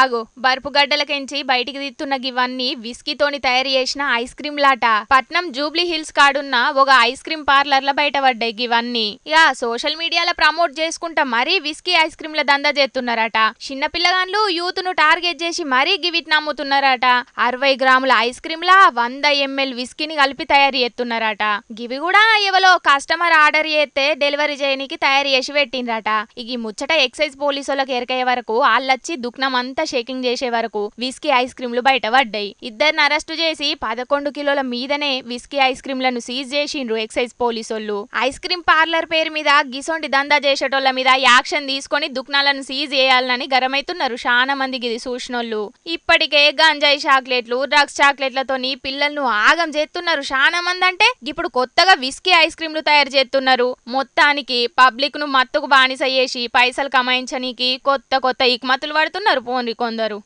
ఆగు బర్పు గడ్డలకెంచి బయటికి తీస్తున్న గివన్నీ విస్కీతోని తయారు చేసిన ఐస్ క్రీమ్ లాట. పట్నం జూబ్లీ హిల్స్ కాడున్న ఒక ఐస్ క్రీమ్ పార్లర్లో బయటపడ్డాయి గివన్నీ ఇక సోషల్ మీడియాలో ప్రమోట్ చేసుకుంటా మరీ విస్కీ ఐస్ క్రీమ్ల దందా చేస్తున్నారట. చిన్న పిల్లగాన్లు యూత్ను టార్గెట్ చేసి మరీ గివిట్ని అమ్ముతున్నారట అరవై గ్రాముల ఐస్ క్రీమ్ లా వంద ఎంఎల్ విస్కీని కలిపి తయారు చేస్తున్నారట. గివి కూడా ఎవలో కస్టమర్ ఆర్డర్ చేస్తే డెలివరీ చేయనికి తయారు చేసి పెట్టిండ్రట. ఇక ముచ్చట ఎక్సైజ్ పోలీసులకు ఎరకయ్యే వరకు వాళ్ళొచ్చి దుఃఖనం అంతా షేకింగ్ చేసే వరకు విస్కీ ఐస్ క్రీమ్లు బయట పడ్డాయి. ఇద్దరిని అరెస్ట్ చేసి పదకొండు కిలోల మీదనే విస్కీ ఐస్ క్రీమ్లను సీజ్ చేసిండ్రు ఎక్సైజ్ పోలీసోళ్ళు ఐస్ క్రీమ్ పార్లర్ పేరు మీద గిసొంటి దందా చేసేటోళ్ళ మీద యాక్షన్ తీసుకొని దుఃఖనాలను సీజ్ చేయాలని గరమైతున్నారు చాలా మందికి ఇది చూసినోళ్ళు ఇప్పటికే గంజాయి చాక్లెట్లు డ్రగ్స్ చాక్లెట్లతోని పిల్లలను ఆగం చేస్తున్నారు చాలా మంది అంటే ఇప్పుడు కొత్తగా విస్కీ ఐస్ క్రీమ్లు తయారు చేస్తున్నారు. మొత్తానికి పబ్లిక్ను మత్తుకు బానిస చేసి పైసలు కమాయించనీకి కొత్త కొత్త ఇక్మతులు పడుతున్నారు పోన్రి కొందరు.